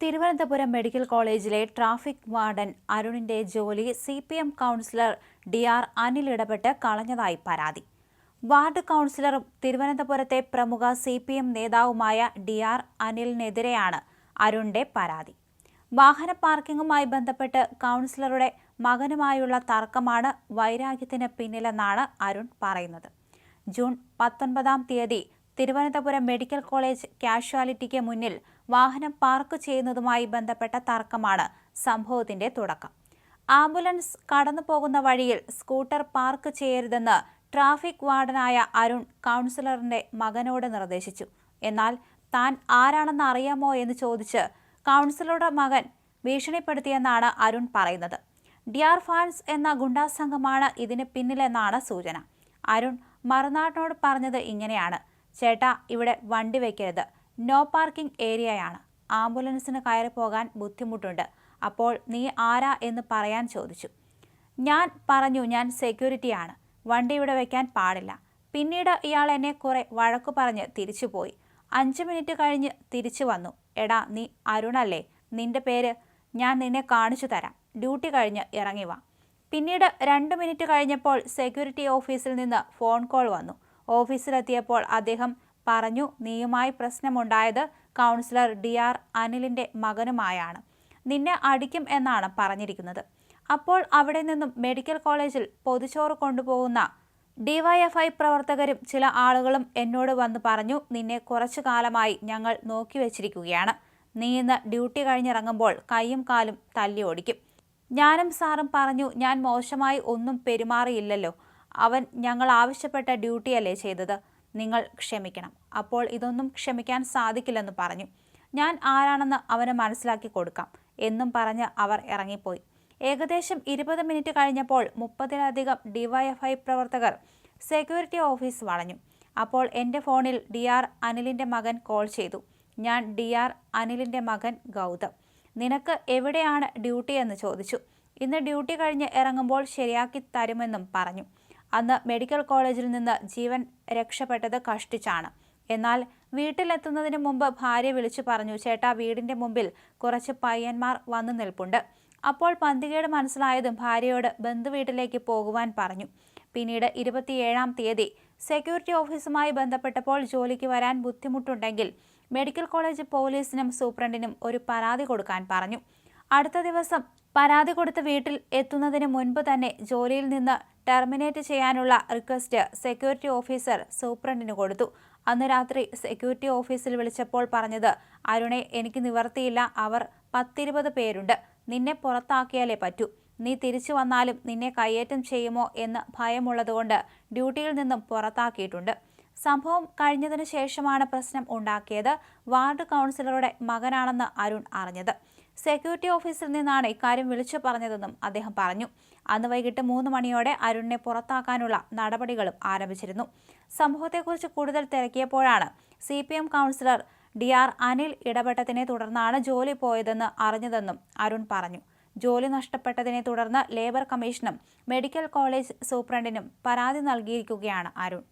Thiruvananthapuram medical കോളേജിലെ traffic warden അരുണിന്റെ ജോലി C P M councillor D R Anil ഇടപെട്ട് കളഞ്ഞതായി പരാതി. വാർഡ് കൗൺസിലറും തിരുവനന്തപുരത്തെ പ്രമുഖ സി പി എം നേതാവുമായ ഡി ആർ അനിലിനെതിരെയാണ് അരുണിന്റെ പരാതി. വാഹന പാർക്കിംഗുമായി ബന്ധപ്പെട്ട് കൗൺസിലറുടെ മകനുമായുള്ള തർക്കമാണ് വൈരാഗ്യത്തിന് പിന്നിലെന്നാണ് അരുൺ പറയുന്നത്. ജൂൺ പത്തൊൻപതാം തീയതി തിരുവനന്തപുരം മെഡിക്കൽ കോളേജ് കാഷ്വാലിറ്റിക്ക് മുന്നിൽ വാഹനം പാർക്ക് ചെയ്യുന്നതുമായി ബന്ധപ്പെട്ട തർക്കമാണ് സംഭവത്തിന്റെ തുടക്കം. ആംബുലൻസ് കടന്നു പോകുന്ന വഴിയിൽ സ്കൂട്ടർ പാർക്ക് ചെയ്യരുതെന്ന് ട്രാഫിക് വാർഡനായ അരുൺ കൗൺസിലറിന്റെ മകനോട് നിർദ്ദേശിച്ചു. എന്നാൽ താൻ ആരാണെന്ന് അറിയാമോ എന്ന് ചോദിച്ച് കൗൺസിലറുടെ മകൻ ഭീഷണിപ്പെടുത്തിയെന്നാണ് അരുൺ പറയുന്നത്. ഡിയാർ ഫാൻസ് എന്ന ഗുണ്ടാസംഘമാണ് ഇതിന് പിന്നിലെന്നാണ് സൂചന. അരുൺ മറുനാടിനോട് പറഞ്ഞത് ഇങ്ങനെയാണ്. ചേട്ടാ ഇവിടെ വണ്ടി വയ്ക്കരുത് നോ പാർക്കിംഗ് ഏരിയയാണ്. ആംബുലൻസിന് കയറി പോകാൻ ബുദ്ധിമുട്ടുണ്ട്. അപ്പോൾ നീ ആരാ എന്ന് പറയാൻ ചോദിച്ചു. ഞാൻ പറഞ്ഞു ഞാൻ സെക്യൂരിറ്റിയാണ്. വണ്ടി ഇവിടെ വയ്ക്കാൻ പാടില്ല. പിന്നീട് ഇയാൾ എന്നെ കുറെ വഴക്കു പറഞ്ഞ് തിരിച്ചുപോയി അഞ്ച് മിനിറ്റ് കഴിഞ്ഞ് തിരിച്ചു വന്നു. എടാ നീ അരുണല്ലേ നിന്റെ പേര്? ഞാൻ നിന്നെ കാണിച്ചു തരാം. ഡ്യൂട്ടി കഴിഞ്ഞ് ഇറങ്ങി വാ. പിന്നീട് രണ്ട് മിനിറ്റ് കഴിഞ്ഞപ്പോൾ സെക്യൂരിറ്റി ഓഫീസിൽ നിന്ന് ഫോൺ കോൾ വന്നു. ഓഫീസിലെത്തിയപ്പോൾ അദ്ദേഹം പറഞ്ഞു നീയുമായി പ്രശ്നമുണ്ടായത് കൗൺസിലർ ഡി ആർ അനിലിന്റെ മകനുമായാണ്. നിന്നെ അടിക്കും എന്നാണ് പറഞ്ഞിരിക്കുന്നത്. അപ്പോൾ അവിടെ നിന്നും മെഡിക്കൽ കോളേജിൽ പൊതുചോറ് കൊണ്ടുപോകുന്ന ഡിവൈഎഫ്ഐ പ്രവർത്തകരും ചില ആളുകളും എന്നോട് വന്ന് പറഞ്ഞു നിന്നെ കുറച്ചു കാലമായി ഞങ്ങൾ നോക്കി വെച്ചിരിക്കുകയാണ്. നീ ഇന്ന് ഡ്യൂട്ടി കഴിഞ്ഞിറങ്ങുമ്പോൾ കൈയും കാലും തല്ലി ഓടിക്കും ഞാനും സാറും പറഞ്ഞു ഞാൻ മോശമായി ഒന്നും പെരുമാറിയില്ലല്ലോ. അവൻ ഞങ്ങൾ ആവശ്യപ്പെട്ട ഡ്യൂട്ടിയല്ലേ ചെയ്തത്? നിങ്ങൾ ക്ഷമിക്കണം. അപ്പോൾ ഇതൊന്നും ക്ഷമിക്കാൻ സാധിക്കില്ലെന്ന് പറഞ്ഞു. ഞാൻ ആരാണെന്ന് അവന് മനസ്സിലാക്കി കൊടുക്കാം എന്നും പറഞ്ഞ് അവർ ഇറങ്ങിപ്പോയി. ഏകദേശം ഇരുപത് മിനിറ്റ് കഴിഞ്ഞപ്പോൾ മുപ്പതിലധികം ഡിവൈഎഫ്ഐ പ്രവർത്തകർ സെക്യൂരിറ്റി ഓഫീസ് വളഞ്ഞു. അപ്പോൾ എന്റെ ഫോണിൽ ഡി ആർ അനിലിന്റെ മകൻ കോൾ ചെയ്തു. ഞാൻ ഡി ആർ അനിലിന്റെ മകൻ ഗൗതം. നിനക്ക് എവിടെയാണ് ഡ്യൂട്ടി എന്ന് ചോദിച്ചു. ഇന്ന് ഡ്യൂട്ടി കഴിഞ്ഞ് ഇറങ്ങുമ്പോൾ ശരിയാക്കി തരുമെന്നും പറഞ്ഞു. അന്ന് മെഡിക്കൽ കോളേജിൽ നിന്ന് ജീവൻ രക്ഷപ്പെട്ടത് കഷ്ടിച്ചാണ്. എന്നാൽ വീട്ടിലെത്തുന്നതിന് മുമ്പ് ഭാര്യ വിളിച്ചു പറഞ്ഞു ചേട്ടാ വീടിന്റെ മുമ്പിൽ കുറച്ച് പയ്യന്മാർ വന്നു നിൽപ്പുണ്ട്. അപ്പോൾ പന്തികേട് മനസ്സിലായതും ഭാര്യയോട് ബന്ധുവീട്ടിലേക്ക് പോകുവാൻ പറഞ്ഞു. പിന്നീട് ഇരുപത്തിയേഴാം തീയതി സെക്യൂരിറ്റി ഓഫീസുമായി ബന്ധപ്പെട്ടപ്പോൾ ജോലിക്ക് വരാൻ ബുദ്ധിമുട്ടുണ്ടെങ്കിൽ മെഡിക്കൽ കോളേജ് പോലീസിനും സൂപ്രണ്ടിനും ഒരു പരാതി കൊടുക്കാൻ പറഞ്ഞു. അടുത്ത ദിവസം പരാതി കൊടുത്ത് വീട്ടിൽ എത്തുന്നതിന് മുൻപ് തന്നെ ജോലിയിൽ നിന്ന് ടെർമിനേറ്റ് ചെയ്യാനുള്ള റിക്വസ്റ്റ് സെക്യൂരിറ്റി ഓഫീസർ സൂപ്രണ്ടിന് കൊടുത്തു. അന്ന് രാത്രി സെക്യൂരിറ്റി ഓഫീസിൽ വിളിച്ചപ്പോൾ പറഞ്ഞത് അരുണെ എനിക്ക് നിവർത്തിയില്ല. അവർ പത്തിരുപത് പേരുണ്ട്. നിന്നെ പുറത്താക്കിയാലേ പറ്റൂ. നീ തിരിച്ചു വന്നാലും നിന്നെ കയ്യേറ്റം ചെയ്യുമോ എന്ന് ഭയമുള്ളതുകൊണ്ട് ഡ്യൂട്ടിയിൽ നിന്നും പുറത്താക്കിയിട്ടുണ്ട്. സംഭവം കഴിഞ്ഞതിന് ശേഷമാണ് പ്രശ്നം ഉണ്ടാക്കിയത്. വാർഡ് കൗൺസിലറുടെ മകനാണെന്ന് അരുൺ അറിഞ്ഞത്. സെക്യൂരിറ്റി ഓഫീസിൽ നിന്നാണ് ഇക്കാര്യം വിളിച്ചു പറഞ്ഞതെന്നും അദ്ദേഹം പറഞ്ഞു. അന്ന് വൈകിട്ട് മൂന്ന് മണിയോടെ അരുണിനെ പുറത്താക്കാനുള്ള നടപടികളും ആരംഭിച്ചിരുന്നു. സംഭവത്തെക്കുറിച്ച് കൂടുതൽ തിരക്കിയപ്പോഴാണ് C P M councillor D R Anil ഇടപെട്ടതിനെ തുടർന്നാണ് ജോലി പോയതെന്ന് അറിഞ്ഞതെന്നും അരുൺ പറഞ്ഞു. ജോലി നഷ്ടപ്പെട്ടതിനെ തുടർന്ന് ലേബർ കമ്മീഷനും മെഡിക്കൽ കോളേജ് സൂപ്രണ്ടിനും പരാതി നൽകിയിരിക്കുകയാണ് അരുൺ.